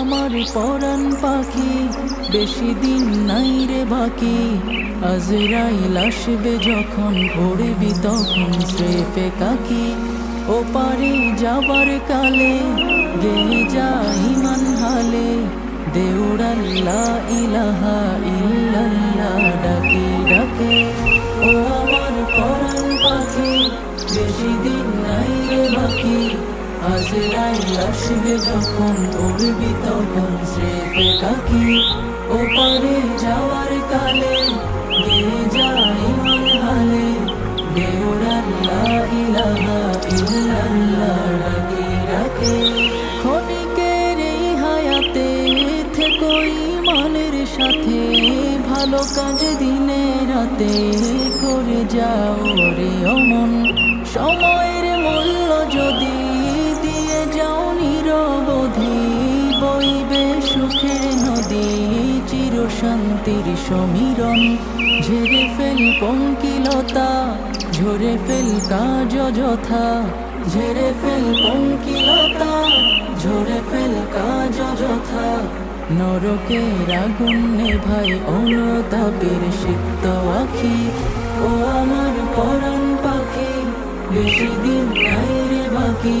আমার পরাণ পাখি, বেশি দিন নাই রে বাকি। আজরাইল আসবে যখন পড়বি তখন স্রেফে কাকি। ও পারে যাবার কালে গে যা ইমান হালে। দেউড়াল্লাহ ইলাহা ইল্লাল্লাহ ডাকে ডাকে। ও আমার পরাণ পাখি, বেশি দিন নাই রে বাকি। আজরাইল আসবে যখন, উড়বি তখন স্রেফে কাকি। ও যাওয়ার কালে, গে যাই মন হালে। দেউড়াল্লাহ ইলাহা ইল্লাল্লাহ ডাকে ডাকে। হায়াতে থেকো ইমানের সাথে। ভালো কাজ দিনে রাতে করে যাও রে অমন। সময়ের মূল্য যদি নিরবধি বইবে সুখের নদী চির শান্তির সমীরণ। ঝেড়ে ফেল পঙ্কিলতা, ঝরে ফেল কাজ যথা ঝেড়ে ফেল পঙ্কিলতা, ঝরে ফেল কাজ যথা নরকের আগুন ভাই অনুতাপের সিক্ত আখি। ও আমার পরাণ পাখি, বেশি দিন নাই রে বাকি।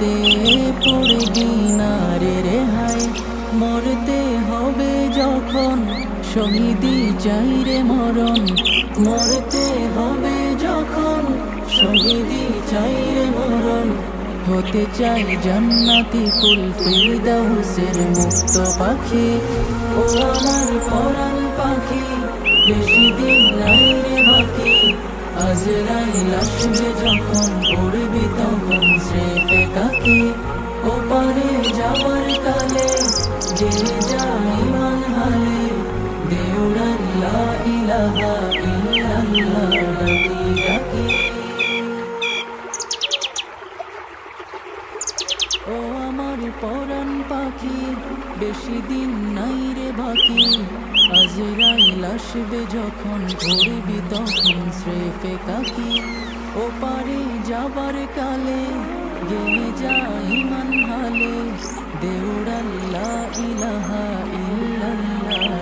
দূতের ফাঁদে পড়ে দিনারে রেহাই মরতে হবে যখন শহীদি চাই রে মরণ। মরতে হবে যখন শহীদি চাই রে মরণ। হতে চাই জান্নাতি ফুল ফিরদাউসের মুক্ত পাখি। ও আমার পরাণ পাখি, বেশি দিন নাই রে বাকি। আজরাইল আসবে যখন পড়বি তখন স্রেফে কাকি ও পারে যাবার কালে যে যাই মান হালে ও আমার পরাণ পাখি, বেশি দিন নাই রে বাকি। আজরাইল আসবে যখন পড়বি তখন স্রেফে কাকি। ও পারে যাবার কালে জমে যায় মন হলে দেউড়াল্লা ইলাহা ইল্লাল্লাহ।